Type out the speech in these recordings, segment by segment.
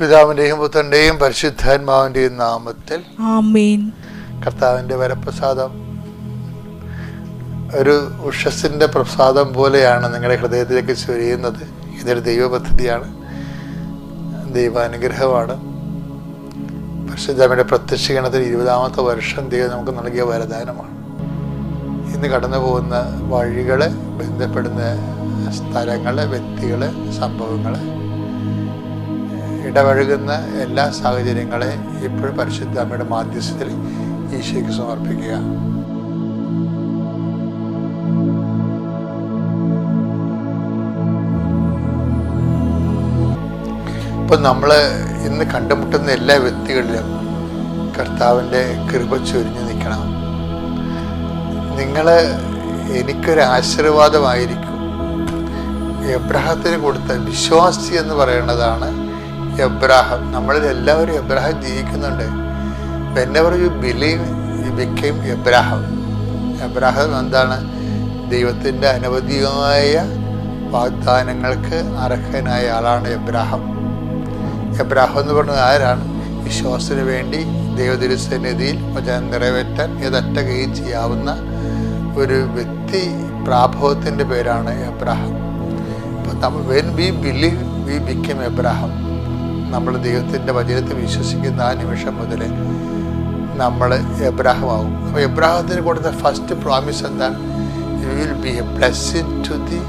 പിതാവിന്റെയും പുത്രന്റെയും പരിശുദ്ധാത്മാവിന്റെയും നാമത്തിൽ കർത്താവിന്റെ വരപ്രസാദം. ഒരു ഉഷസിന്റെ പ്രസാദം പോലെയാണ് നിങ്ങളുടെ ഹൃദയത്തിലേക്ക് ചൊരിയുന്നത്. ഇതൊരു ദൈവ പദ്ധതിയാണ് ദൈവാനുഗ്രഹമാണ്. പരിശുദ്ധമ്മയുടെ പ്രത്യക്ഷീകരണത്തിന് ഇരുപതാമത്തെ വർഷം ദൈവം നമുക്ക് നൽകിയ വരദാനമാണ്. ഇന്ന് കടന്നു പോകുന്ന വഴികളെ ബന്ധപ്പെടുന്ന സ്ഥലങ്ങൾ വ്യക്തികൾ സംഭവങ്ങൾ ഇടപഴകുന്ന എല്ലാ സാഹചര്യങ്ങളെ ഇപ്പോഴും പരിശുദ്ധ അമ്മയുടെ മാധ്യസ്ഥത്തിൽ ഈശോയ്ക്ക് സമർപ്പിക്കുക. ഇപ്പം നമ്മൾ ഇന്ന് കണ്ടുമുട്ടുന്ന എല്ലാ വ്യക്തികളിലും കർത്താവിന്റെ കൃപ ചൊരിഞ്ഞു നിൽക്കണം. നിങ്ങൾ എനിക്കൊരു ആശീർവാദമായിരിക്കും. എബ്രഹത്തിന് കൊടുത്ത വിശ്വാസി എന്ന് പറയുന്നതാണ് എബ്രാഹം. നമ്മളിൽ എല്ലാവരും എബ്രാഹം ജീവിക്കുന്നുണ്ട്. Whenever you believe you became Abraham. Abraham എന്താണ്? ദൈവത്തിന്റെ അനവധിയായ വാഗ്ദാനങ്ങൾക്ക് അർഹനായ ആളാണ് എബ്രാഹം. എബ്രാഹം എന്ന് പറഞ്ഞത് ആരാണ്? വിശ്വാസത്തിന് വേണ്ടി ദൈവതിരുസന്നിധിയിൽ വചനം നിറവേറ്റാൻ ഏതറ്റ കൈ ചെയ്യാവുന്ന ഒരു വ്യക്തി പ്രാഭവത്തിന്റെ പേരാണ് എബ്രാഹം. അപ്പം നമ്മൾ when we believe we become Abraham. നമ്മൾ ദൈവത്തിന്റെ വചനത്തിൽ വിശ്വസിക്കുന്ന ആ നിമിഷം മുതൽ നമ്മൾ എബ്രാഹമാകും അപ്പോൾ എബ്രാഹത്തിന് കൊടുത്ത ഫസ്റ്റ് പ്രോമിസ് എന്താ? You will be a blessing to the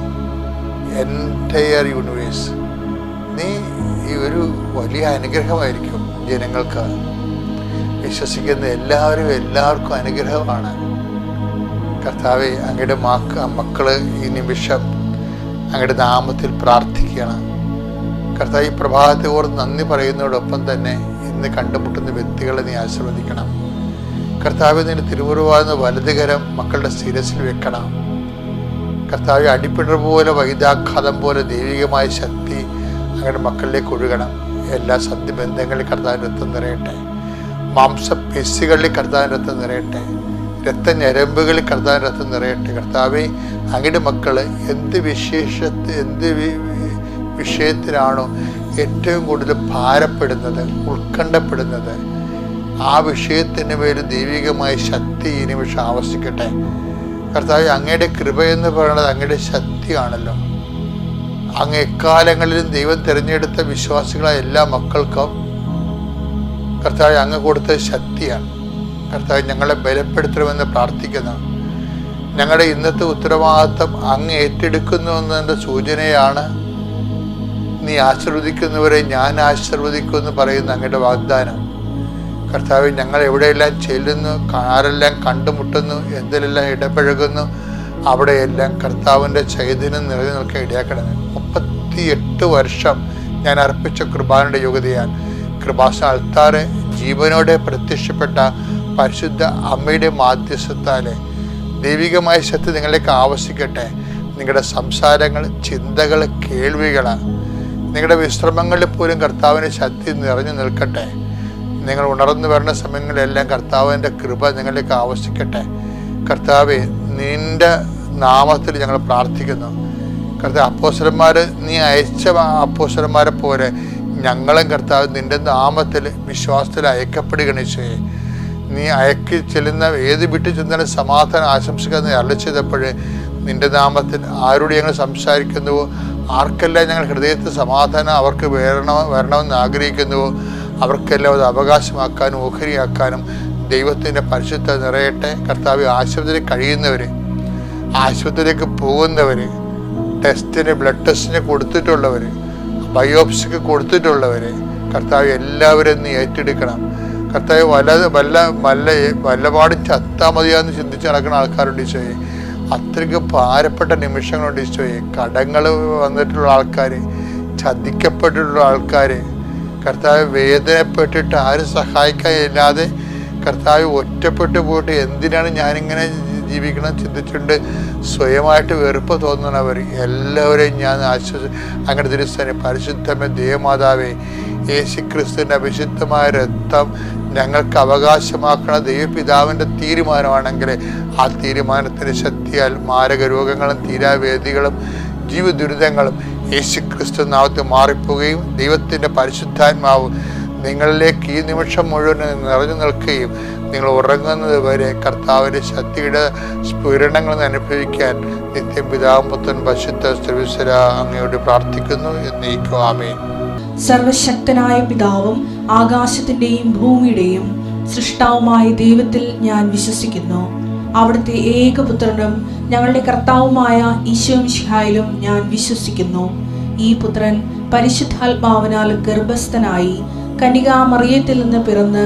entire universe നീ ഈ ഒരു വലിയ അനുഗ്രഹമായിരിക്കും ജനങ്ങൾക്ക്. വിശ്വസിക്കുന്ന എല്ലാവരും എല്ലാവർക്കും അനുഗ്രഹമാണ്. കർത്താവ് അങ്ങയുടെ മാക്ക മക്കൾ ഈ നിമിഷം അങ്ങയുടെ നാമത്തിൽ പ്രാർത്ഥിക്കണം കർത്താവ് ഈ പ്രഭാതത്തെ ഓർത്ത് നന്ദി പറയുന്നതോടൊപ്പം തന്നെ ഇന്ന് കണ്ടുമുട്ടുന്ന വ്യക്തികളെ നീ ആശീർവദിക്കണം. കർത്താവ് നിന്റെ തിരുമുറുവാകുന്ന വലതുകരം മക്കളുടെ ശിരസിൽ വെക്കണം. കർത്താവ് അടിപ്പിണർ പോലെ വൈദാഘാതം പോലെ ദൈവികമായ ശക്തി അങ്ങയുടെ മക്കളിലേക്ക് ഒഴുകണം. എല്ലാ സന്ധിബന്ധങ്ങളിൽ കർത്താവിന്റെ രക്തം നിറയട്ടെ. മാംസപെശികളിൽ കർത്താവിന്റെ രക്തം നിറയട്ടെ. രക്തഞരമ്പുകളിൽ കർത്താവിന്റെ രക്തം നിറയട്ടെ. കർത്താവെ അങ്ങയുടെ മക്കൾ എന്ത് വിശേഷ എന്ത് വിഷയത്തിലാണോ ഏറ്റവും കൂടുതൽ ഭാരപ്പെടുന്നത് ഉത്കണ്ഠപ്പെടുന്നത്? ആ വിഷയത്തിന് മേൽ ദൈവികമായ ശക്തി ഈ നിമിഷം ആവശ്യിക്കട്ടെ. കർത്താവ് അങ്ങയുടെ കൃപ എന്ന് പറയുന്നത് അങ്ങയുടെ ശക്തിയാണല്ലോ. അങ്ങ് എക്കാലങ്ങളിലും ദൈവം തിരഞ്ഞെടുത്ത വിശ്വാസികളായ എല്ലാ മക്കൾക്കും കർത്താവ് അങ്ങ് കൊടുത്ത ശക്തിയാണ്. കർത്താവ് ഞങ്ങളെ ബലപ്പെടുത്തണമെന്ന് പ്രാർത്ഥിക്കുന്നു. ഞങ്ങളുടെ ഇന്നത്തെ ഉത്തരവാദിത്തം അങ്ങ് ഏറ്റെടുക്കുന്നു എന്നതിന്റെ സൂചനയാണ് നീ ആശീർവദിക്കുന്നവരെ ഞാൻ ആശീർവദിക്കുമെന്ന് പറയുന്ന അങ്ങയുടെ വാഗ്ദാനം. കർത്താവ് ഞങ്ങൾ എവിടെയെല്ലാം ചെല്ലുന്നു ആരെല്ലാം കണ്ടുമുട്ടുന്നു എന്തിലെല്ലാം ഇടപഴകുന്നു അവിടെയെല്ലാം കർത്താവിന്റെ ചൈതന്യം നിറഞ്ഞു നിൽക്കാൻ മുപ്പത്തി എട്ട് വർഷം ഞാൻ അർപ്പിച്ച കൃപാനയുടെ യോഗ്യതയാൽ കൃപാസ അൾത്താറ് ജീവനോടെ പ്രത്യക്ഷപ്പെട്ട പരിശുദ്ധ അമ്മയുടെ മാധ്യസ്ഥത്താലെ ദൈവികമായ ശക്തി നിങ്ങളിലേക്ക് ആവശ്യിക്കട്ടെ നിങ്ങളുടെ സംസാരങ്ങൾ ചിന്തകൾ കേൾവികൾ നിങ്ങളുടെ വിശ്രമങ്ങളിൽ പോലും കർത്താവിന്റെ ശക്തി നിറഞ്ഞു നിൽക്കട്ടെ. നിങ്ങൾ ഉണർന്നു വരുന്ന സമയങ്ങളിലെല്ലാം കർത്താവിന്റെ കൃപ നിങ്ങളിലേക്ക് ആവശ്യിക്കട്ടെ. കർത്താവെ നിന്റെ നാമത്തിൽ ഞങ്ങൾ പ്രാർത്ഥിക്കുന്നു. കർത്താവ് അപ്പോസരന്മാർ നീ അയച്ച അപ്പോസരന്മാരെ പോലെ ഞങ്ങളും കർത്താവ് നിന്റെ നാമത്തിൽ വിശ്വാസത്തിൽ അയക്കപ്പെടുകയാണ് ചെയ്യേ നീ അയക്കി ചെല്ലുന്ന ഏത് വിട്ടു ചെന്നാലും സമാധാനം ആശംസിക്കുന്ന അരളിച്ചതപ്പോൾ നിന്റെ നാമത്തിൽ ആരോട് ഞങ്ങൾ സംസാരിക്കുന്നുവോ? ആർക്കെല്ലാം ഞങ്ങൾ ഹൃദയത്തിൽ സമാധാനം അവർക്ക് വരണ വരണമെന്ന് ആഗ്രഹിക്കുന്നുവോ? അവർക്കെല്ലാം അത് അവകാശമാക്കാനും ഓഹരിയാക്കാനും ദൈവത്തിന്റെ പരിശുദ്ധ നിറയട്ടെ. കർത്താവ് ആശുപത്രിയിൽ കഴിയുന്നവർ ആശുപത്രിയിലേക്ക് പോകുന്നവർ ടെസ്റ്റിന് ബ്ലഡ് ടെസ്റ്റിന് കൊടുത്തിട്ടുള്ളവർ ബയോപ്സിക്ക് കൊടുത്തിട്ടുള്ളവർ കർത്താവ് എല്ലാവരും നീ ഏറ്റെടുക്കണം. കർത്താവ് വല്ല വല്ല വല്ല വല്ലപാടും ചത്താ മതിയാന്ന് ചിന്തിച്ച് നടക്കുന്ന ആൾക്കാരുണ്ട് ഈശോയെ. അത്രയ്ക്ക് ഭാരപ്പെട്ട നിമിഷങ്ങളുണ്ട് ഈശോയെ കടങ്ങൾ വന്നിട്ടുള്ള ആൾക്കാർ ചതിക്കപ്പെട്ടിട്ടുള്ള ആൾക്കാർ കർത്താവ് വേദനപ്പെട്ടിട്ട് ആരും സഹായിക്കാൻ ഇല്ലാതെ കർത്താവ് ഒറ്റപ്പെട്ടു പോയിട്ട് എന്തിനാണ് ഞാനിങ്ങനെ ജീവിക്കണം ചിന്തിച്ചിട്ടുണ്ട്. സ്വയമായിട്ട് വെറുപ്പ് തോന്നുന്നവർ എല്ലാവരെയും ഞാൻ ആശ്വസി അങ്ങനെ തിരുസ്ഥാനെ പരിശുദ്ധമേ ദേവമാതാവേ യേശു ക്രിസ്തുവിന്റെ അഭിശുദ്ധമായ രക്തം ഞങ്ങൾക്ക് അവകാശമാക്കണ ദൈവപിതാവിന്റെ തീരുമാനമാണെങ്കിൽ ആ തീരുമാനത്തിന്റെ ശക്തിയാൽ മാരക രോഗങ്ങളും തീരാവേദികളും ജീവ ദുരിതങ്ങളും യേശു ക്രിസ്തു നാമത്തിൽ മാറിപ്പോവുകയും ദൈവത്തിന്റെ പരിശുദ്ധാത്മാവ് നിങ്ങളിലേക്ക് ഈ നിമിഷം മുഴുവൻ നിറഞ്ഞു നിൽക്കുകയും നിങ്ങൾ ഉറങ്ങുന്നത് വരെ കർത്താവിന്റെ ശക്തിയുടെ സ്ഫുരണങ്ങൾ അനുഭവിക്കാൻ നിത്യം പിതാവും പുത്രൻ പശുദ്ധ സർവീശ്വര അങ്ങയോട് പ്രാർത്ഥിക്കുന്നു എന്നേക്കും ആമേൻ. സർവശക്തനായ പിതാവും ആകാശത്തിന്റെയും ഭൂമിയുടെയും സൃഷ്ടാവുമായ ദൈവത്തിൽ ഞാൻ വിശ്വസിക്കുന്നു. അവിടുത്തെ ഏകപുത്രനും ഞങ്ങളുടെ കർത്താവുമായ ഈശോമിഷിഹായിലും ഞാൻ വിശ്വസിക്കുന്നു. ഈ പുത്രൻ പരിശുദ്ധാത്മാവിനാൽ ഗർഭസ്ഥനായി കനികാമറിയത്തിൽ നിന്ന് പിറന്ന്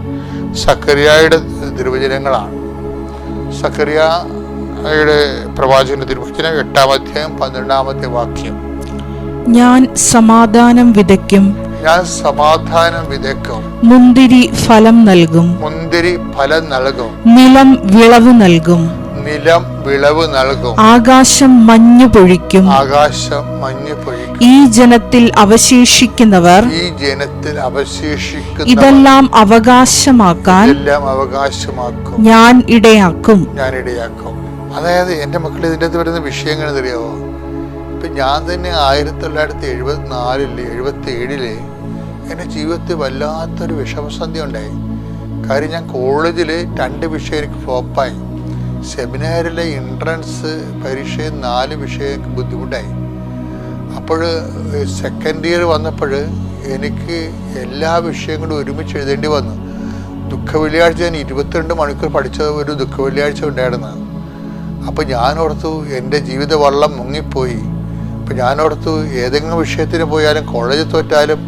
സക്കറിയായുടെ തിരുവചനങ്ങളാണ്. സക്കറിയായുടെ പ്രവാചകന്റെ തിരുവചനം എട്ടാം അധ്യായം പന്ത്രണ്ടാമത്തെ വാക്യം. ഞാൻ സമാധാനം വിതയ്ക്കും. ഞാൻ സമാധാനം വിതയ്ക്കും. മുന്തിരി ഫലം നൽകും. മുന്തിരി ഫലം നൽകും. നിലം വിളവ് നൽകും. നിലം വിളവ് നൽകും. ആകാശം മഞ്ഞു പൊഴിക്കും. ആകാശം മഞ്ഞു പൊഴിക്കും. ഈ ജനത്തിൽ അവശേഷിക്കുന്നവർ ഈ ജനത്തിൽ അവശേഷിക്കുന്ന ഇതെല്ലാം അവകാശമാക്കാൻ എല്ലാം അവകാശമാക്കും. ഞാൻ ഇടയാക്കും. ഞാൻ ഇടയാക്കും. അതായത് എന്റെ മക്കൾ ഇതിന്റെ അകത്ത് വരുന്ന വിഷയങ്ങൾ എന്തറിയാവോ? ഇപ്പം ഞാൻ തന്നെ ആയിരത്തി തൊള്ളായിരത്തി എഴുപത്തിനാലിൽ എഴുപത്തി ഏഴിൽ എന്റെ ജീവിതത്തിൽ വല്ലാത്തൊരു വിഷമസന്ധി ഉണ്ടായി. കാര്യം ഞാൻ കോളേജിൽ രണ്ട് വിഷയം എനിക്ക് ഫ്ലോപ്പായി. സെമിനാറിലെ എൻട്രൻസ് പരീക്ഷയിൽ നാല് വിഷയം ബുദ്ധിമുട്ടായി. അപ്പോൾ സെക്കൻഡ് ഇയർ വന്നപ്പോൾ എനിക്ക് എല്ലാ വിഷയങ്ങളും ഒരുമിച്ച് എഴുതേണ്ടി വന്നു. ദുഃഖ വെള്ളിയാഴ്ച ഞാൻ ഇരുപത്തിരണ്ട് മണിക്കൂർ പഠിച്ച ഒരു ദുഃഖ വെള്ളിയാഴ്ച ഉണ്ടായിരുന്നു. അപ്പോൾ ഞാൻ ഓർത്തു എന്റെ ജീവിത വള്ളം മുങ്ങിപ്പോയി. അപ്പോൾ ഞാൻ ഓർത്തു ഏതെങ്കിലും വിഷയത്തിന് പോയാലും കോളേജിൽ തോറ്റാലും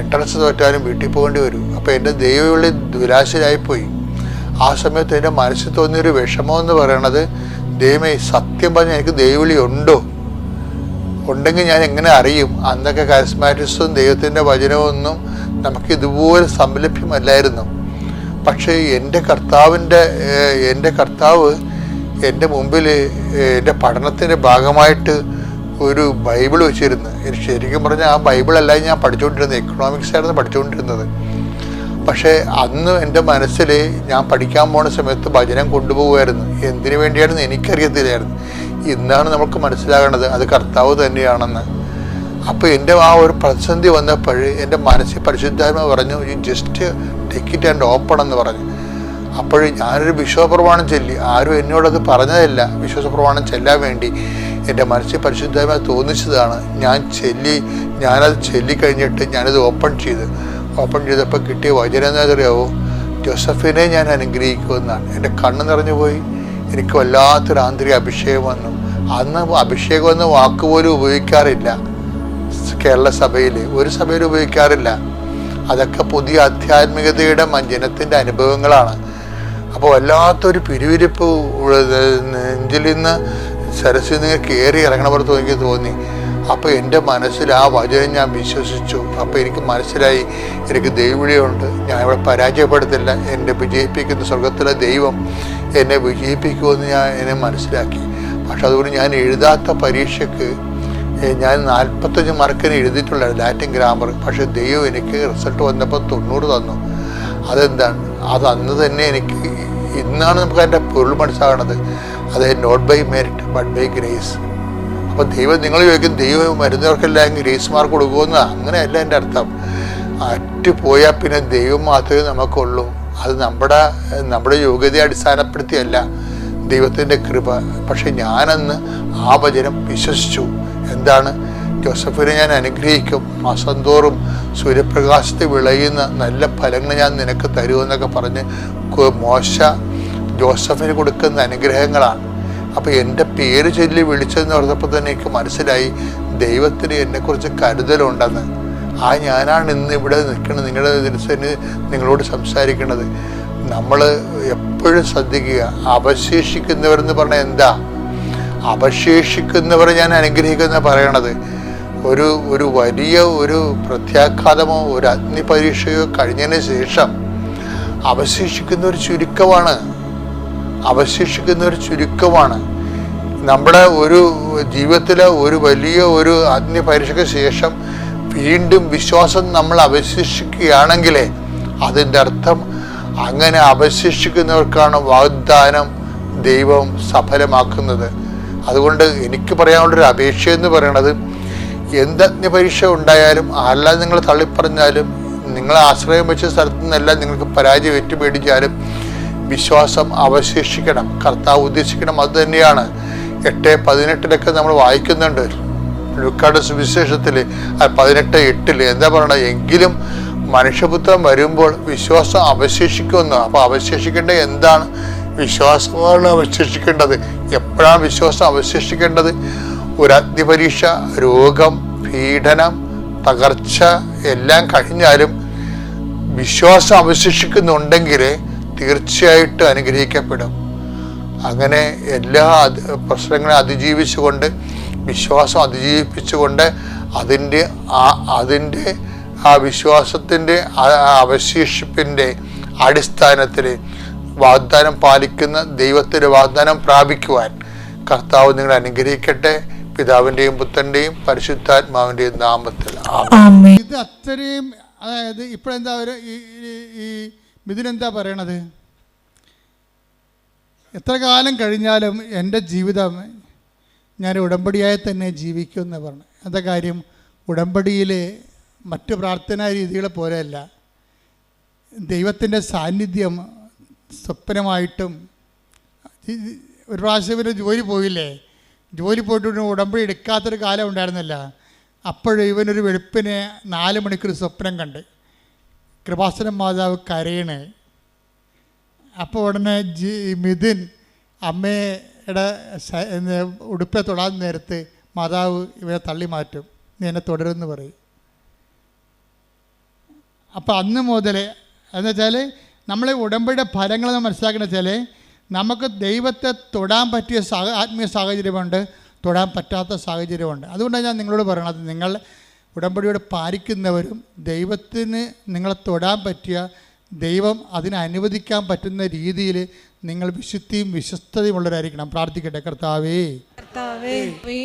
എൻട്രൻസ് തോറ്റാലും വീട്ടിൽ പോകേണ്ടി വരും. അപ്പോൾ എന്റെ ദൈവവിളി ദുരാശരായിപ്പോയി. ആ സമയത്ത് എന്റെ മനസ്സിൽ തോന്നിയൊരു വിഷമം എന്ന് പറയണത് ദൈവമേ സത്യം പറഞ്ഞാൽ എനിക്ക് ദൈവവിളി ഉണ്ടോ? ഉണ്ടെങ്കിൽ ഞാൻ എങ്ങനെ അറിയും? അന്നൊക്കെ കാരിസ്മാറ്റിക്സും ദൈവത്തിന്റെ വചനമൊന്നും നമുക്ക് ഇതുപോലെ സംലഭ്യമല്ലായിരുന്നു. പക്ഷേ എന്റെ കർത്താവിന്റെ എന്റെ കർത്താവ് എന്റെ മുമ്പിൽ എന്റെ പഠനത്തിന്റെ ഭാഗമായിട്ട് ഒരു ബൈബിൾ വെച്ചിരുന്നു. ശരിക്കും പറഞ്ഞാൽ ആ ബൈബിളല്ല ഞാൻ പഠിച്ചുകൊണ്ടിരുന്നത് എക്കണോമിക്സ് ആയിരുന്നു പഠിച്ചുകൊണ്ടിരുന്നത്. പക്ഷേ അന്ന് എന്റെ മനസ്സിൽ ഞാൻ പഠിക്കാൻ പോണ സമയത്ത് ഭജനം കൊണ്ടുപോകുമായിരുന്നു എന്തിനു വേണ്ടിയാണെന്ന് എനിക്കറിയത്തില്ലായിരുന്നു. ഇന്നാണ് നമുക്ക് മനസ്സിലാകേണ്ടത് അത് കർത്താവ് തന്നെയാണെന്ന്. അപ്പോൾ എന്റെ ആ ഒരു പ്രതിസന്ധി വന്നപ്പോൾ എന്റെ മനസ്സിൽ പരിശുദ്ധാത്മ പറഞ്ഞു you just take it and open എന്ന് പറഞ്ഞു. അപ്പോൾ ഞാനൊരു വിശ്വപ്രമാണം ചൊല്ലി. ആരും എന്നോടത് പറഞ്ഞതല്ല. വിശ്വാസപ്രമാണം ചെല്ലാൻ വേണ്ടി എന്റെ മനസ്സിൽ പരിശുദ്ധാത്മ തോന്നിച്ചതാണ്. ഞാൻ ചെല്ലി ഞാനത് ചൊല്ലിക്കഴിഞ്ഞിട്ട് ഞാനത് ഓപ്പൺ ചെയ്ത്. ഓപ്പൺ ചെയ്തപ്പോൾ കിട്ടിയ വചനം എന്നറിയാവോ ജോസഫിനെ ഞാൻ അനുഗ്രഹിക്കുമെന്നാണ്. എന്റെ കണ്ണ് നിറഞ്ഞു പോയി എനിക്ക് വല്ലാത്തൊരു ആന്തരിക അഭിഷേകം വന്നു. അന്ന് അഭിഷേകം എന്ന വാക്ക് പോലും ഉപയോഗിക്കാറില്ല കേരള സഭയിൽ ഒരു സഭയിൽ ഉപയോഗിക്കാറില്ല. അതൊക്കെ പുതിയ ആധ്യാത്മികതയുടെ മഞ്ജനത്തിന്റെ ജനത്തിന്റെ അനുഭവങ്ങളാണ്. അപ്പോൾ വല്ലാത്തൊരു പിരിവിരിപ്പ് നെഞ്ചിൽ നിന്ന് നിന്ന് കയറി ഇറങ്ങണവർക്ക് എനിക്ക് തോന്നി. അപ്പോൾ എന്റെ മനസ്സിൽ ആ വചനം ഞാൻ വിശ്വസിച്ചു. അപ്പോൾ എനിക്ക് മനസ്സിലായി എനിക്ക് ദൈവവിളിയുണ്ട്. ഞാൻ ഇവിടെ പരാജയപ്പെടുത്തില്ല. എന്നെ വിജയിപ്പിക്കുന്ന സ്വർഗത്തിലെ ദൈവം എന്നെ വിജയിപ്പിക്കുമെന്ന് ഞാൻ എന്നെ മനസ്സിലാക്കി. പക്ഷെ അതുകൊണ്ട് ഞാൻ എഴുതാത്ത പരീക്ഷയ്ക്ക് ഞാൻ നാൽപ്പത്തഞ്ച് മാർക്കിന് എഴുതിയിട്ടുള്ള ലാറ്റിൻ ഗ്രാമർ പക്ഷെ ദൈവം എനിക്ക് റിസൾട്ട് വന്നപ്പോൾ തൊണ്ണൂറ് തന്നു. അതെന്താണ്? അത് അന്ന് തന്നെ എനിക്ക് ഇന്നാണ് നമുക്ക് അതിന്റെ പൊരുൾ മനസ്സിലാകണത് അത് not by merit but by grace അപ്പോൾ ദൈവം നിങ്ങൾ ചോദിക്കും ദൈവം മരുന്നവർക്കല്ല ഗ്രേസ് മാർക്ക് കൊടുക്കുമെന്ന്? അങ്ങനെയല്ല എന്റെ അർത്ഥം. അറ്റ് പോയാൽ പിന്നെ ദൈവം മാത്രമേ നമുക്കുള്ളൂ. അത് നമ്മുടെ നമ്മുടെ യോഗ്യതയെ അടിസ്ഥാനപ്പെടുത്തിയല്ല ദൈവത്തിന്റെ കൃപ. പക്ഷെ ഞാനന്ന് ആ വചനം വിശ്വസിച്ചു. എന്താണ്? ജോസഫിനെ ഞാൻ അനുഗ്രഹിക്കും. മാസം തോറും സൂര്യപ്രകാശത്തിൽ വിളയുന്ന നല്ല ഫലങ്ങൾ ഞാൻ നിനക്ക് തരുമെന്നൊക്കെ പറഞ്ഞ് മോശ ജോസഫിന് കൊടുക്കുന്ന അനുഗ്രഹങ്ങളാണ്. അപ്പോൾ എന്റെ പേര് ചൊല്ലി വിളിച്ചതെന്ന് പറഞ്ഞപ്പോൾ തന്നെ എനിക്ക് മനസ്സിലായി ദൈവത്തിന് എന്നെക്കുറിച്ച് കരുതലുണ്ടെന്ന്. ആ ഞാനാണ് ഇന്ന് ഇവിടെ നിൽക്കുന്നത് നിങ്ങളുടെ ദിവസം നിങ്ങളോട് സംസാരിക്കുന്നത്. നമ്മൾ എപ്പോഴും ശ്രദ്ധിക്കുക അവശേഷിക്കുന്നവരെന്ന് പറഞ്ഞാൽ എന്താ? അവശേഷിക്കുന്നവരെ ഞാൻ അനുഗ്രഹിക്കുന്ന പറയണത്. ഒരു ഒരു വലിയ ഒരു പ്രത്യാഘാതമോ ഒരു അഗ്നിപരീക്ഷയോ കഴിഞ്ഞതിന് ശേഷം അവശേഷിക്കുന്ന ഒരു ചുരുക്കമാണ് അവശേഷിക്കുന്ന ഒരു ചുരുക്കമാണ്. നമ്മുടെ ഒരു ജീവിതത്തിലെ ഒരു വലിയ ഒരു അഗ്നിപരീക്ഷയ്ക്ക് ശേഷം വീണ്ടും വിശ്വാസം നമ്മൾ അവശേഷിക്കുകയാണെങ്കിൽ അതിന്റെ അർത്ഥം അങ്ങനെ അവശേഷിക്കുന്നവർക്കാണ് വാഗ്ദാനം ദൈവം സഫലമാക്കുന്നത്. അതുകൊണ്ട് എനിക്ക് പറയാനുള്ളൊരു അപേക്ഷ എന്ന് പറയണത് എന്ത് അഗ്നിപരീക്ഷ ഉണ്ടായാലും ആരെല്ലാം നിങ്ങൾ തള്ളിപ്പറഞ്ഞാലും നിങ്ങളെ ആശ്രയം വെച്ച സ്ഥലത്തു നിന്നെല്ലാം നിങ്ങൾക്ക് പരാജയം ഏറ്റുപേടിച്ചാലും വിശ്വാസം അവശേഷിക്കണം. കർത്താവ് ഉദ്ദേശിക്കണം അത് തന്നെയാണ്. എട്ട് പതിനെട്ടിലൊക്കെ നമ്മൾ വായിക്കുന്നുണ്ട്. ലുക്കാട് സുവിശേഷത്തിൽ പതിനെട്ട് എട്ടിൽ എന്താ പറയണത്? എങ്കിലും മനുഷ്യപുത്രം വരുമ്പോൾ വിശ്വാസം അവശേഷിക്കുമെന്ന് അപ്പോൾ അവശേഷിക്കേണ്ട എന്താണ്? വിശ്വാസമാണ് അവശേഷിക്കേണ്ടത്. എപ്പോഴാണ് വിശ്വാസം അവശേഷിക്കേണ്ടത്? ഒരു അഗ്നിപരീക്ഷ രോഗം പീഡനം തകർച്ച എല്ലാം കഴിഞ്ഞാലും വിശ്വാസം അവശേഷിക്കുന്നുണ്ടെങ്കിൽ തീർച്ചയായിട്ടും അനുഗ്രഹിക്കപ്പെടും. അങ്ങനെ എല്ലാ പ്രശ്നങ്ങളെ അതിജീവിച്ചുകൊണ്ട് വിശ്വാസം അതിജീവിപ്പിച്ചുകൊണ്ട് അതിന്റെ ആ അതിന്റെ ആ വിശ്വാസത്തിന്റെ അവശേഷിപ്പിന്റെ അടിസ്ഥാനത്തിൽ വാഗ്ദാനം പാലിക്കുന്ന ദൈവത്തിന്റെ വാഗ്ദാനം പ്രാപിക്കുവാൻ കർത്താവ് നിങ്ങൾ അനുഗ്രഹിക്കട്ടെ. പിതാവിന്റെയും പുത്രന്റെയും പരിശുദ്ധാത്മാവിന്റെയും നാമത്തിൽ ഇത് അത്രയും അതായത് ഇപ്പോഴെന്താ ഒരു ഈ മിഥുനെന്താ പറയണത്? എത്ര കാലം കഴിഞ്ഞാലും എന്റെ ജീവിതം ഞാൻ ഉടമ്പടിയായി തന്നെ ജീവിക്കും എന്ന് പറഞ്ഞു. എന്താ കാര്യം? ഉടമ്പടിയിൽ മറ്റ് പ്രാർത്ഥനാ രീതികളെ പോലെയല്ല. ദൈവത്തിന്റെ സാന്നിധ്യം സ്വപ്നമായിട്ടും ഒരു പ്രാവശ്യം ഇവർ ജോലി പോയില്ലേ? ജോലി പോയിട്ട് ഉടമ്പടി എടുക്കാത്തൊരു കാലം ഉണ്ടായിരുന്നില്ല. അപ്പോഴും ഇവനൊരു വെളുപ്പിന് നാല് മണിക്കൂർ സ്വപ്നം കണ്ട്. കൃപാസനം മാതാവ് കരയണേ. അപ്പോൾ ഉടനെ ജി മിഥുൻ അമ്മയുടെ ഉടുപ്പെ തൊടാൻ നേരത്ത് മാതാവ് ഇവരെ തള്ളി മാറ്റും. നീ എന്നെ തുടരുമെന്ന് പറയും. അപ്പോൾ അന്ന് മുതൽ എന്ന് വെച്ചാൽ നമ്മളെ ഉടമ്പടിയുടെ ഫലങ്ങൾ നമ്മൾ മനസ്സിലാക്കുന്ന വെച്ചാൽ നമുക്ക് ദൈവത്തെ തൊടാൻ പറ്റിയ സാഹ ആത്മീയ സാഹചര്യമുണ്ട് തൊടാൻ പറ്റാത്ത സാഹചര്യമുണ്ട്. അതുകൊണ്ടാണ് ഞാൻ നിങ്ങളോട് പറയണത്. നിങ്ങൾ ഉടമ്പടിയോട് പാലിക്കുന്നവരും ദൈവത്തിന് നിങ്ങളെ തൊടാൻ പറ്റിയ ദൈവം അതിനെ അനുവദിക്കാൻ പറ്റുന്ന രീതിയിൽ നിങ്ങൾ വിശുദ്ധിയും വിശ്വസ്തതയും ഉള്ളവരായിരിക്കണം പ്രാർത്ഥിക്കട്ടെ കർത്താവേ.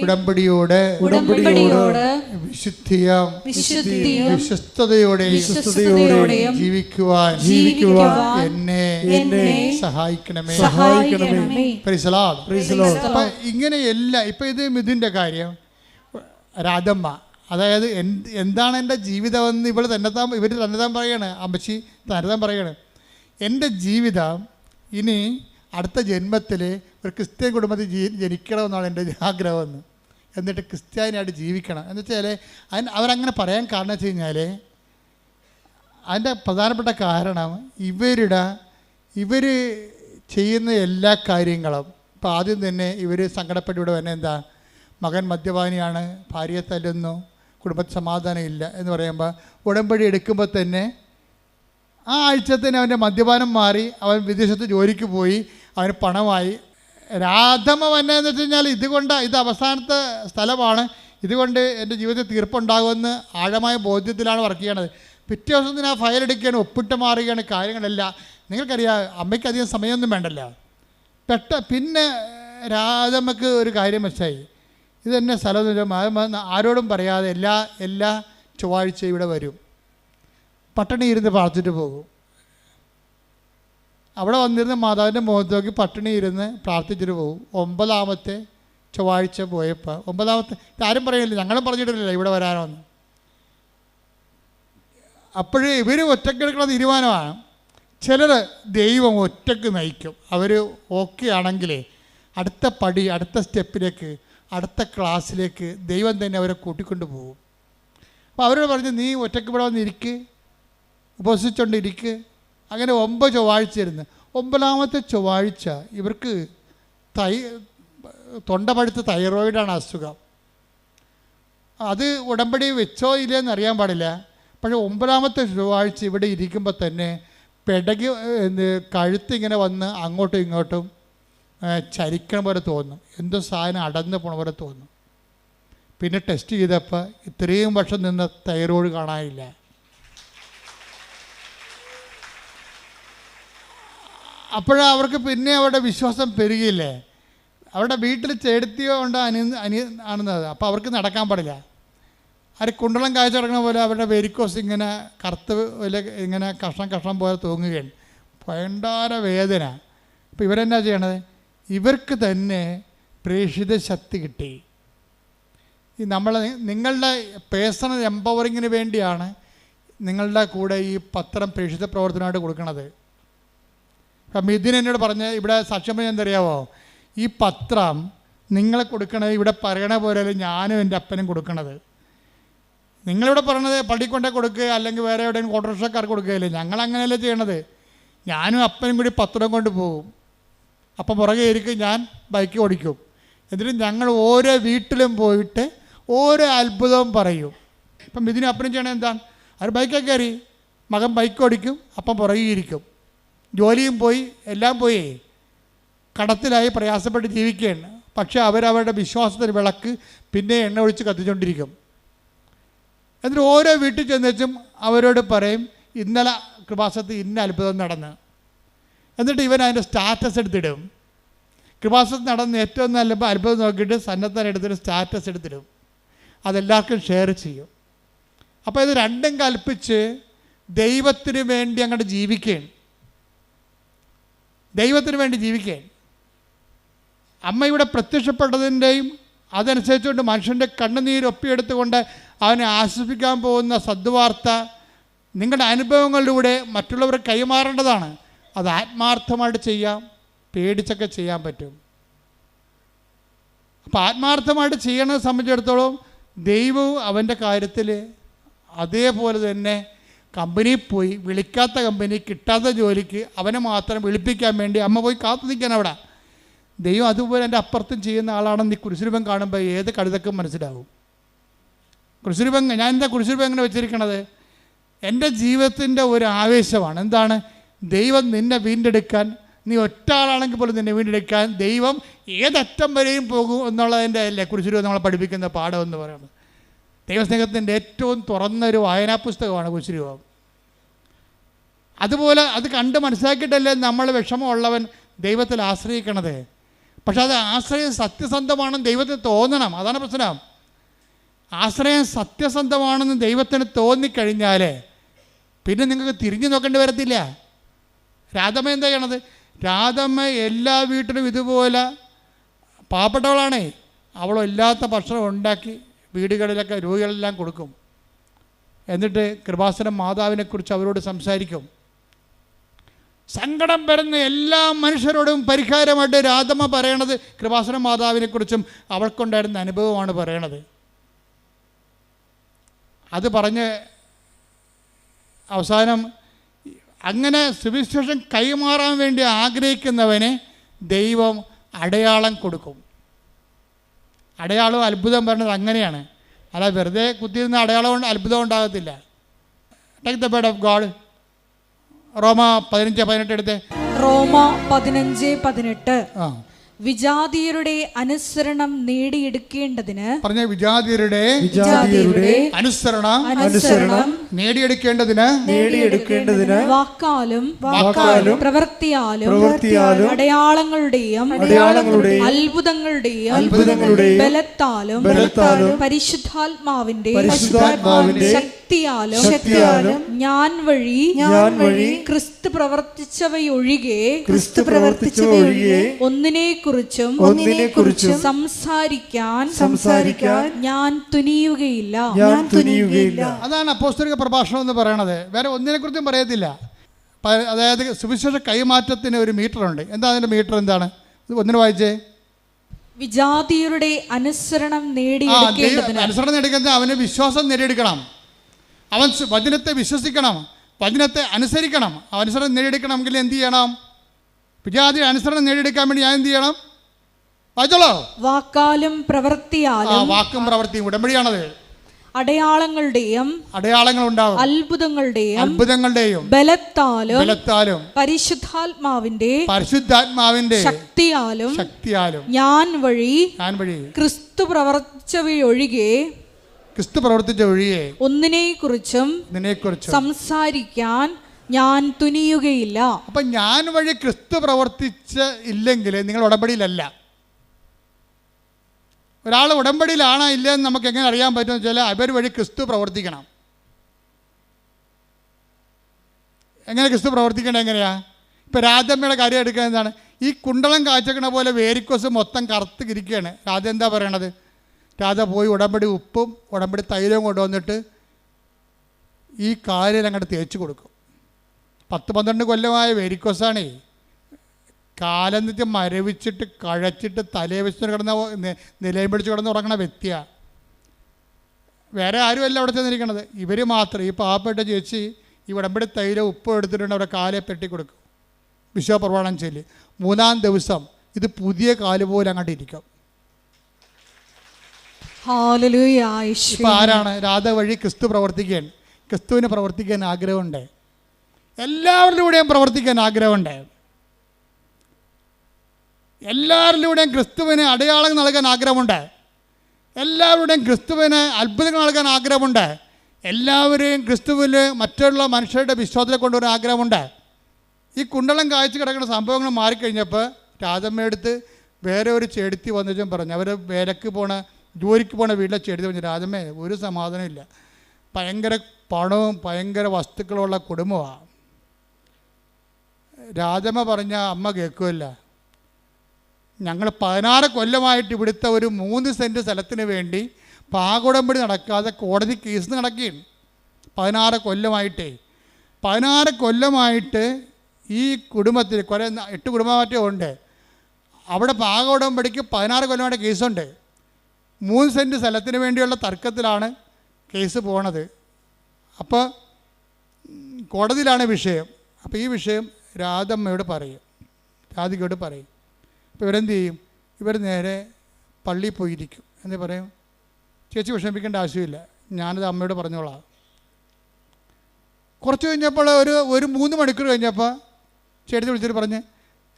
ഉടമ്പടിയോട് ഉടമ്പടിയോട് വിശുദ്ധിയും വിശ്വസ്തയോടെയും ജീവിക്കുവാൻ ജീവിക്കുവാൻ എന്നെ എന്നെ സഹായിക്കണമേ. സഹായിക്കണമേ. അപ്പൊ ഇങ്ങനെയല്ല ഇപ്പൊ ഇത് മിഥുന്റെ കാര്യം. രാധമ്മ അതായത് എന്താണ് എന്റെ ജീവിതമെന്ന് ഇവൾ തന്നെത്താൻ ഇവർ തന്നെത്താൻ പറയാണ്. അമ്മച്ചി തന്നെത്താൻ പറയാണ്. എന്റെ ജീവിതം ഇനി അടുത്ത ജന്മത്തിൽ ഒരു ക്രിസ്ത്യൻ കുടുംബത്തിൽ ജീ ജനിക്കണമെന്നാണ് എന്റെ ആഗ്രഹമെന്ന്. എന്നിട്ട് ക്രിസ്ത്യാനിയായിട്ട് ജീവിക്കണം. എന്ന് വെച്ചാൽ അതിന് അവരങ്ങനെ പറയാൻ കാരണം വെച്ച് കഴിഞ്ഞാൽ അതിന്റെ പ്രധാനപ്പെട്ട കാരണം ഇവരുടെ ഇവർ ചെയ്യുന്ന എല്ലാ കാര്യങ്ങളും ഇപ്പോൾ ആദ്യം തന്നെ ഇവർ സങ്കടപ്പെട്ട് ഇവിടെ വന്നെ എന്താ? മകൻ മദ്യപാനിയാണ് ഭാര്യയെ തല്ലുന്നു കുടുംബത്തിൽ സമാധാനം ഇല്ല എന്ന് പറയുമ്പോൾ ഉടമ്പടി എടുക്കുമ്പോൾ തന്നെ ആ ആഴ്ച തന്നെ അവന്റെ മദ്യപാനം മാറി അവൻ വിദേശത്ത് ജോലിക്ക് പോയി അവന് പണമായി. രാധമ വന്നെ എന്ന് വെച്ച് കഴിഞ്ഞാൽ ഇതുകൊണ്ട് ഇത് അവസാനത്തെ സ്ഥലമാണ്. ഇതുകൊണ്ട് എന്റെ ജീവിതത്തിൽ തീർപ്പുണ്ടാകുമെന്ന് ആഴമായ ബോധ്യത്തിലാണ് വർക്ക് ചെയ്യണത്. പിറ്റേ ദിവസം തന്നെ ആ ഫയൽ എടുക്കുകയാണ് ഒപ്പിട്ട് മാറുകയാണ് കാര്യങ്ങളല്ല. നിങ്ങൾക്കറിയാം അമ്മയ്ക്ക് അധികം സമയമൊന്നും വേണ്ടല്ലോ. പെട്ട പിന്നെ രാധമ്മക്ക് ഒരു കാര്യം മനസ്സിലായി ഇത് തന്നെ സ്ഥലം ആരോടും പറയാതെ എല്ലാ എല്ലാ ചൊവ്വാഴ്ചയും ഇവിടെ വരും. പട്ടിണി ഇരുന്ന് പ്രാർത്ഥിച്ചിട്ട് പോകും. അവിടെ വന്നിരുന്ന മാതാവിന്റെ മുഖത്ത് നോക്കി പട്ടിണി ഇരുന്ന് പ്രാർത്ഥിച്ചിട്ട് പോകും. ഒമ്പതാമത്തെ ചൊവ്വാഴ്ച പോയപ്പോൾ ഒമ്പതാമത്തെ ആരും പറയുന്നില്ല ഞങ്ങളും പറഞ്ഞിട്ടില്ല ഇവിടെ വരാനോന്ന്. അപ്പോഴേ ഇവർ ഒറ്റക്കെടുക്കുന്ന തീരുമാനമാണ്. ചിലർ ദൈവം ഒറ്റയ്ക്ക് നയിക്കും. അവർ ഓക്കെ ആണെങ്കിലേ അടുത്ത പടി അടുത്ത സ്റ്റെപ്പിലേക്ക് അടുത്ത ക്ലാസ്സിലേക്ക് ദൈവം തന്നെ അവരെ കൂട്ടിക്കൊണ്ട് പോകും. അപ്പോൾ അവരോട് പറഞ്ഞ് നീ ഒറ്റയ്ക്ക് ഇവിടെ ഉപസിച്ചുകൊണ്ട് ഇരിക്ക്. അങ്ങനെ ഒമ്പത് ചൊവ്വാഴ്ച ഇരുന്ന് ഒമ്പതാമത്തെ ചൊവ്വാഴ്ച ഇവർക്ക് തൈ തൊണ്ട പഴുത്ത് തൈറോയിഡാണ് അസുഖം. അത് ഉടമ്പടി വെച്ചോ ഇല്ലയെന്ന് അറിയാൻ പാടില്ല. പക്ഷേ ഒമ്പതാമത്തെ ചൊവ്വാഴ്ച ഇവിടെ ഇരിക്കുമ്പോൾ തന്നെ പെടകി കഴുത്തിങ്ങനെ വന്ന് അങ്ങോട്ടും ഇങ്ങോട്ടും ചരിക്കണ പോലെ തോന്നും എന്തോ സാധനം അടന്ന് പോണ പോലെ തോന്നും പിന്നെ ടെസ്റ്റ് ചെയ്തപ്പോൾ ഇത്രയും വർഷം നിന്ന് തൈറോയ്ഡ് കാണാനില്ല. അപ്പോഴവർക്ക് പിന്നെ അവരുടെ വിശ്വാസം പെരുകിയില്ലേ? അവരുടെ വീട്ടിൽ ചേടത്തിയോ ഉണ്ട് അനി അനി ആണെന്നത്? അപ്പോൾ അവർക്ക് നടക്കാൻ പാടില്ല. അവർ കുണ്ടളം കാഴ്ച കിടക്കുന്ന പോലെ അവരുടെ വെരിക്കോസ് ഇങ്ങനെ കറുത്ത് പോലെ ഇങ്ങനെ കഷ്ണം കഷ്ണം പോലെ തൂങ്ങുകയാണ്. ഭയങ്കര വേദന. അപ്പോൾ ഇവരെന്നാ ചെയ്യണത്? ഇവർക്ക് തന്നെ പ്രേക്ഷിത ശക്തി കിട്ടി. ഈ നമ്മൾ നിങ്ങളുടെ പേഴ്സണൽ എംപവറിങ്ങിന് വേണ്ടിയാണ് നിങ്ങളുടെ കൂടെ ഈ പത്രം പ്രേക്ഷിത പ്രവർത്തനമായിട്ട് കൊടുക്കുന്നത് അപ്പം മിഥുൻ എന്നോട് പറഞ്ഞ് ഇവിടെ സാക്ഷ്യം എന്തറിയാവോ? ഈ പത്രം നിങ്ങളെ കൊടുക്കണത് ഇവിടെ പറയണ പോലെ ഞാനും എന്റെ അപ്പനും കൊടുക്കണത്. നിങ്ങളിവിടെ പറയണത് പള്ളിക്കൊണ്ടേ കൊടുക്കുക അല്ലെങ്കിൽ വേറെ എവിടെയെങ്കിലും ഓട്ടോറിക്ഷക്കാർക്ക് കൊടുക്കുകയില്ലേ? ഞങ്ങൾ അങ്ങനെയല്ലേ ചെയ്യണത്. ഞാനും അപ്പനും കൂടി പത്രം കൊണ്ട് പോകും. അപ്പം പുറകെ ഇരിക്കും ഞാൻ ബൈക്ക് ഓടിക്കും. എന്നിട്ട് ഞങ്ങൾ ഓരോ വീട്ടിലും പോയിട്ട് ഓരോ അത്ഭുതവും പറയും. ഇപ്പം ഇതിന് അപ്പനും ചെയ്യണേ എന്താണ് അവർ ബൈക്കൊക്കെ കയറി? മകൻ ബൈക്ക് ഓടിക്കും അപ്പം പുറകെ ഇരിക്കും. ജോലിയും പോയി എല്ലാം പോയി. കടത്തിലായി പ്രയാസപ്പെട്ട് ജീവിക്കുകയാണ്. പക്ഷേ അവരവരുടെ വിശ്വാസത്തിന് വിളക്ക് പിന്നെ എണ്ണ ഒഴിച്ച് കത്തിച്ചുകൊണ്ടിരിക്കും എന്നിട്ട് ഓരോ വീട്ടിൽ ചെന്നുവെച്ചും അവരോട് പറയും ഇന്നലെ കൃപാസത്ത് ഇന്ന അത്ഭുതം നടന്ന്. എന്നിട്ട് ഇവൻ അതിന്റെ സ്റ്റാറ്റസ് എടുത്തിടും. കൃപാസത്ത് നടന്ന് ഏറ്റവും നല്ല അത്ഭുതം നോക്കിയിട്ട് സന്നദ്ധന എടുത്തിട്ട് സ്റ്റാറ്റസ് എടുത്തിടും. അതെല്ലാവർക്കും ഷെയർ ചെയ്യും. അപ്പോൾ ഇത് രണ്ടും കൽപ്പിച്ച് ദൈവത്തിന് വേണ്ടി അങ്ങോട്ട് ജീവിക്കുകയാണ്. ദൈവത്തിന് വേണ്ടി ജീവിക്കുകയാണ്. അമ്മ ഇവിടെ പ്രത്യക്ഷപ്പെട്ടതിന്റെയും അതനുസരിച്ചുകൊണ്ട് മനുഷ്യന്റെ കണ്ണുനീര് ഒപ്പിയെടുത്തുകൊണ്ട് അവനെ ആശ്വസിപ്പിക്കാൻ പോകുന്ന സദ്വാർത്ത നിങ്ങളുടെ അനുഭവങ്ങളിലൂടെ മറ്റുള്ളവർ കൈമാറേണ്ടതാണ്. അത് ആത്മാർത്ഥമായിട്ട് ചെയ്യാം പേടിച്ചൊക്കെ ചെയ്യാൻ പറ്റും. അപ്പം ആത്മാർത്ഥമായിട്ട് ചെയ്യണത് സംബന്ധിച്ചിടത്തോളം ദൈവവും അവന്റെ കാര്യത്തിൽ അതേപോലെ തന്നെ കമ്പനിയിൽ പോയി വിളിക്കാത്ത കമ്പനി കിട്ടാത്ത ജോലിക്ക് അവനെ മാത്രം വിളിപ്പിക്കാൻ വേണ്ടി അമ്മ പോയി കാത്തു നിൽക്കാൻ അവിടെ. ദൈവം അതുപോലെ എന്റെ അപ്പുറത്തും ചെയ്യുന്ന ആളാണെന്ന് ഈ കുരിശുരൂപം കാണുമ്പോൾ ഏത് കഴുതക്കും മനസ്സിലാവും. കുരിശുരൂപം ഞാൻ എന്താ കുരിശുരൂപം എങ്ങനെ വെച്ചിരിക്കണത്? എന്റെ ജീവിതത്തിന്റെ ഒരു ആവേശമാണ്. എന്താണ്? ദൈവം നിന്നെ വീണ്ടെടുക്കാൻ നീ ഒറ്റ ആളാണെങ്കിൽ പോലും നിന്നെ വീണ്ടെടുക്കാൻ ദൈവം ഏതറ്റം വരെയും പോകും എന്നുള്ളതിന്റെ അല്ലേ കുരിശുരു നമ്മളെ പഠിപ്പിക്കുന്ന പാഠം എന്ന് പറയുന്നത്. ദൈവസ്നേഹത്തിന്റെ ഏറ്റവും തുറന്നൊരു വായനാ പുസ്തകമാണ് കുരിശുരുവാവ് അതുപോലെ അത് കണ്ട് മനസ്സിലാക്കിയിട്ടല്ലേ നമ്മൾ വിഷമമുള്ളവൻ ദൈവത്തിൽ ആശ്രയിക്കണത്. പക്ഷെ അത് ആശ്രയം സത്യസന്ധമാണെന്ന് ദൈവത്തിന് തോന്നണം. അതാണ് പ്രശ്നം. ആശ്രയം സത്യസന്ധമാണെന്ന് ദൈവത്തിന് തോന്നിക്കഴിഞ്ഞാൽ പിന്നെ നിങ്ങൾക്ക് തിരിഞ്ഞു നോക്കേണ്ടി വരത്തില്ല. രാധമ്മ എന്താ ചെയ്യണത്? രാധമ്മ എല്ലാ വീട്ടിലും ഇതുപോലെ പാവപ്പെട്ടവളാണേ. അവളില്ലാത്ത ഭക്ഷണം ഉണ്ടാക്കി വീടുകളിലൊക്കെ രോഗികളെല്ലാം കൊടുക്കും. എന്നിട്ട് കൃപാസനം മാതാവിനെക്കുറിച്ച് അവരോട് സംസാരിക്കും. സങ്കടം വരുന്ന എല്ലാ മനുഷ്യരോടും പരിഹാരമായിട്ട് രാധമ്മ പറയണത് കൃപാസന മാതാവിനെക്കുറിച്ചും അവൾക്കുണ്ടായിരുന്ന അനുഭവമാണ് പറയണത്. അത് പറഞ്ഞ് അവസാനം അങ്ങനെ സുവിശേഷം കൈമാറാൻ വേണ്ടി ആഗ്രഹിക്കുന്നവന് ദൈവം അടയാളം കൊടുക്കും. അടയാളം അത്ഭുതം പറഞ്ഞത് അങ്ങനെയാണ്. അല്ല വെറുതെ കുത്തിയിരുന്ന അടയാളം അത്ഭുതം ഉണ്ടാകത്തില്ല. Take the word of God റോമ പതിനഞ്ച് പതിനെട്ട് എടുത്ത്. റോമ പതിനഞ്ച് പതിനെട്ട്. ആ. വിജാതീയരുടെ അനുസരണം നേടിയെടുക്കേണ്ടതിന് പറഞ്ഞ വിജാതിയരുടെ വിജാതീയരുടെ അനുസരണം അനുസരണം നേടിയെടുക്കേണ്ടതിന് നേടിയെടുക്കേണ്ടതിന് വാക്കാലും വാക്കാലും പ്രവൃത്തിയാലും പ്രവൃത്തിയാലും അടയാളങ്ങളുടെയും അടയാളങ്ങളുടെയും അത്ഭുതങ്ങളുടെയും അത്ഭുതങ്ങളുടെയും ബലത്താലും ബലത്താലും പരിശുദ്ധാത്മാവിന്റെ പരിശുദ്ധാത്മാവിന്റെ ശക്തിയാലും ശക്തിയാലും ഞാൻ വഴി ഞാൻ വഴി ക്രിസ്തു പ്രവർത്തിച്ചവയൊഴികെ ക്രിസ്തു പ്രവർത്തിച്ചവയൊഴികെ ഒന്നിനെ കുറിച്ചും ഒന്നിനെ കുറിച്ചും സംസാരിക്കാൻ സംസാരിക്കാൻ ഞാൻ തുനിയുകയില്ല. ഞാൻ തുനിയുകയില്ല. അതാണ് അപ്പോസ്തലിക പ്രഭാഷണം എന്ന് പറയണത്. വേറെ ഒന്നിനെക്കുറിച്ചും പറയത്തില്ല. അതായത് സുവിശേഷ കൈമാറ്റത്തിന് ഒരു മീറ്റർ ഉണ്ട് എന്താ അതിന്റെ മീറ്റർ എന്താണ്? ഒന്നിനു വായിച്ചേ. വിജാതിയരുടെ അനുസരണം നേടിയെടുക്കേണ്ടതിന് അനുസരണം നേടിക്കുന്നത് അവന് വിശ്വാസം നേടിയെടുക്കണം. അവൻ വചനത്തെ വിശ്വസിക്കണം വചനത്തെ അനുസരിക്കണം. ആ അനുസരണം നേടിയെടുക്കണമെങ്കിൽ എന്ത് ചെയ്യണം? പിജാതി അനുസരണം നേടിയെടുക്കാൻ വേണ്ടി ഞാൻ എന്ത് ചെയ്യണം? വായിച്ചോളോ. വാക്കാലും ആ പ്രവൃത്തിയാലും വാക്കും പ്രവൃത്തിയും ഉടമ്പടിയാണത്. അടയാളങ്ങളുടെയും അടയാളങ്ങൾ ഉണ്ടാവും അത്ഭുതങ്ങളുടെയും അത്ഭുതങ്ങളുടെയും ബലത്താലും ബലത്താലും പരിശുദ്ധാത്മാവിന്റെ പരിശുദ്ധാത്മാവിന്റെ ശക്തിയാലും ശക്തിയാലും ഞാൻ വഴി ഞാൻ വഴി ക്രിസ്തു പ്രവർത്തിച്ചവയൊഴികെ ക്രിസ്തു പ്രവർത്തിച്ച വഴിയെ ഒന്നിനെ കുറിച്ചും ഇതിനെക്കുറിച്ച് സംസാരിക്കാൻ ഞാൻ തുനിയുകയില്ല. അപ്പൊ ഞാൻ വഴി ക്രിസ്തു പ്രവർത്തിച്ച ഇല്ലെങ്കിൽ നിങ്ങൾ ഉടമ്പടിയിലല്ല. ഒരാൾ ഉടമ്പടിയിലാണോ ഇല്ലയെന്ന് നമുക്ക് എങ്ങനെ അറിയാൻ പറ്റുമെന്ന് വെച്ചാൽ അവർ വഴി ക്രിസ്തു പ്രവർത്തിക്കണം. എങ്ങനെ ക്രിസ്തു പ്രവർത്തിക്കേണ്ടത് എങ്ങനെയാ? ഇപ്പം രാജമ്മയുടെ കാര്യം എടുക്കുക എന്താണ്? ഈ കുണ്ടളം കാച്ചക്കണ പോലെ വേരിക്കോസ് മൊത്തം കറുത്ത് ഇരിക്കുകയാണ്. രാജ എന്താ പറയണത്? രാജ പോയി ഉടമ്പടി ഉപ്പും ഉടമ്പടി തൈലവും കൊണ്ടുവന്നിട്ട് ഈ കാലിൽ അങ്ങോട്ട് തേച്ച് കൊടുക്കും. പത്ത് പന്ത്രണ്ട് കൊല്ലമായ വെരിക്കോസാണേ. കാലെന്നിട്ട് മരവിച്ചിട്ട് കഴച്ചിട്ട് തലേ വെച്ചിട്ട് കിടന്ന നിലയം പിടിച്ച് കിടന്ന് ഉറങ്ങണ വ്യക്തിയാണ് വേറെ ആരുമല്ല അവിടെ ചെന്നിരിക്കണത്. ഇവർ മാത്രം ഈ പാവപ്പെട്ട ചേച്ചി ഈ ഉടമ്പടി തൈലം ഉപ്പ് എടുത്തിട്ടുണ്ട് അവരുടെ കാലെ പെട്ടി കൊടുക്കും. വിശ്വപ്രവാണം ചൊല്ലി. മൂന്നാം ദിവസം ഇത് പുതിയ കാൽ പോലെ അങ്ങോട്ട് ഇരിക്കും. ഇപ്പം ആരാണ്? രാധ വഴി ക്രിസ്തു പ്രവർത്തിക്കാൻ ക്രിസ്തുവിനെ പ്രവർത്തിക്കാൻ ആഗ്രഹമുണ്ട്. എല്ലാവരിലൂടെയും പ്രവർത്തിക്കാൻ ആഗ്രഹമുണ്ട്. എല്ലാവരിലൂടെയും ക്രിസ്തുവിന് അടയാളം നൽകാൻ ആഗ്രഹമുണ്ട്. എല്ലാവരുടെയും ക്രിസ്തുവിന് അത്ഭുതങ്ങൾ നൽകാൻ ആഗ്രഹമുണ്ട്. എല്ലാവരെയും ക്രിസ്തുവിൽ മറ്റുള്ള മനുഷ്യരുടെ വിശ്വാസത്തിൽ കൊണ്ടുവരാൻ ആഗ്രഹമുണ്ട്. ഈ കുണ്ടളം കാഴ്ച കിടക്കുന്ന സംഭവങ്ങൾ മാറിക്കഴിഞ്ഞപ്പോൾ രാജമ്മയെടുത്ത് വേറെ ഒരു ചെടുത്തി വന്നിട്ടും പറഞ്ഞു. അവർ വേലക്ക് പോണ ജോലിക്ക് പോണ വീട്ടിലെ ചെടി പറഞ്ഞു രാജമ്മേ ഒരു സമാധാനമില്ല ഭയങ്കര പണവും ഭയങ്കര വസ്തുക്കളുള്ള കുടുംബമാണ് രാജമ്മ പറഞ്ഞ അമ്മ കേൾക്കുമല്ല ഞങ്ങൾ പതിനാറ് കൊല്ലമായിട്ട് ഇവിടുത്തെ ഒരു മൂന്ന് സെന്റ് സ്ഥലത്തിന് വേണ്ടി പാകുടമ്പടി നടക്കാതെ കോടതി കേസ് നടക്കുകയാണ്. പതിനാറ് കൊല്ലമായിട്ടേ. പതിനാറ് കൊല്ലമായിട്ട് ഈ കുടുംബത്തിൽ കുറേ എട്ട് കുടുംബമാറ്റേ ഉണ്ട്. അവിടെ പാകുടമ്പടിക്ക് പതിനാറ് കൊല്ലമായിട്ട് കേസുണ്ട് മൂന്ന് സെന്റ് സ്ഥലത്തിന് വേണ്ടിയുള്ള തർക്കത്തിലാണ് കേസ് പോണത്. അപ്പോൾ കോടതിയിലാണ് വിഷയം. അപ്പോൾ ഈ വിഷയം രാധമ്മയോട് പറയും. രാധികയോട് പറയും. അപ്പോൾ ഇവരെന്ത് ചെയ്യും? ഇവർ നേരെ പള്ളിയിൽ പോയിരിക്കും. എന്ന് പറയും. ചേച്ചി വിഷമിക്കേണ്ട ആവശ്യമില്ല. ഞാനത് അമ്മയോട് പറഞ്ഞോളാം. കുറച്ച് കഴിഞ്ഞപ്പോൾ ഒരു ഒരു മൂന്ന് മണിക്കൂർ കഴിഞ്ഞപ്പോൾ ചേട്ടത്തി വിളിച്ചിട്ട് പറഞ്ഞ്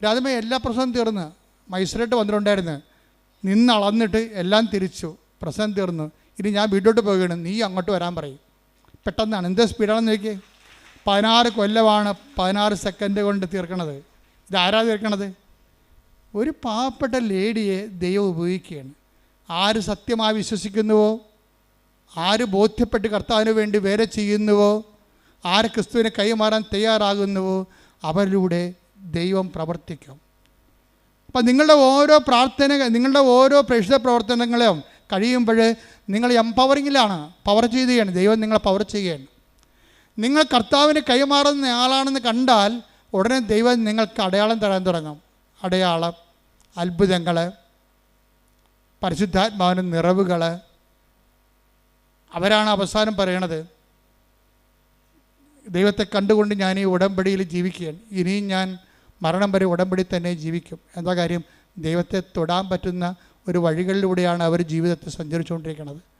രാധമ്മ എല്ലാ പ്രശ്നവും തീർന്ന്. മൈസൂരായിട്ട് വന്നിട്ടുണ്ടായിരുന്നു. നിന്ന് അളന്നിട്ട് എല്ലാം തിരിച്ചു. പ്രശ്നം തീർന്നു. ഇനി ഞാൻ വീട്ടിലോട്ട് പോവുകയാണ്. നീ അങ്ങോട്ട് വരാൻ പറയും. പെട്ടെന്നാണ്. എന്ത് സ്പീഡാണെന്ന് നോക്കിയേ പതിനാറ് കൊല്ലമാണ് പതിനാറ് സെക്കൻഡ് കൊണ്ട് തീർക്കണത്. ഇതാരാ തീർക്കണത്? ഒരു പാവപ്പെട്ട ലേഡിയെ ദൈവം ഉപയോഗിക്കുകയാണ്. ആര് സത്യമായി വിശ്വസിക്കുന്നുവോ? ആര് ബോധ്യപ്പെട്ട് കർത്താവിന് വേണ്ടി വേറെ ചെയ്യുന്നുവോ? ആര് ക്രിസ്തുവിനെ കൈമാറാൻ തയ്യാറാകുന്നുവോ? അവരിലൂടെ ദൈവം പ്രവർത്തിക്കും. അപ്പം നിങ്ങളുടെ ഓരോ പ്രാർത്ഥന നിങ്ങളുടെ ഓരോ പ്രേക്ഷിത പ്രവർത്തനങ്ങളും കഴിയുമ്പോൾ നിങ്ങൾ എംപവറിങ്ങിലാണ് പവർ ചെയ്യുകയാണ്. ദൈവം നിങ്ങളെ പവർ ചെയ്യുകയാണ്. നിങ്ങൾ കർത്താവിന് കൈമാറുന്ന ആളാണെന്ന് കണ്ടാൽ ഉടനെ ദൈവം നിങ്ങൾക്ക് അടയാളം തരാൻ തുടങ്ങും. അടയാളം അത്ഭുതങ്ങൾ പരിശുദ്ധാത്മാവിന് നിറവുകൾ അവരാണ് അവസാനം പറയണത് ദൈവത്തെ കണ്ടുകൊണ്ട് ഞാൻ ഈ ഉടമ്പടിയിൽ ജീവിക്കുകയാണ്. ഇനിയും ഞാൻ മരണം വരെ ഉടമ്പടി തന്നെ ജീവിക്കും. എന്താ കാര്യം? ദൈവത്തെ തൊടാൻ പറ്റുന്ന ഒരു വഴികളിലൂടെയാണ് അവർ ജീവിതത്തെ സഞ്ചരിച്ചുകൊണ്ടിരിക്കുന്നത്.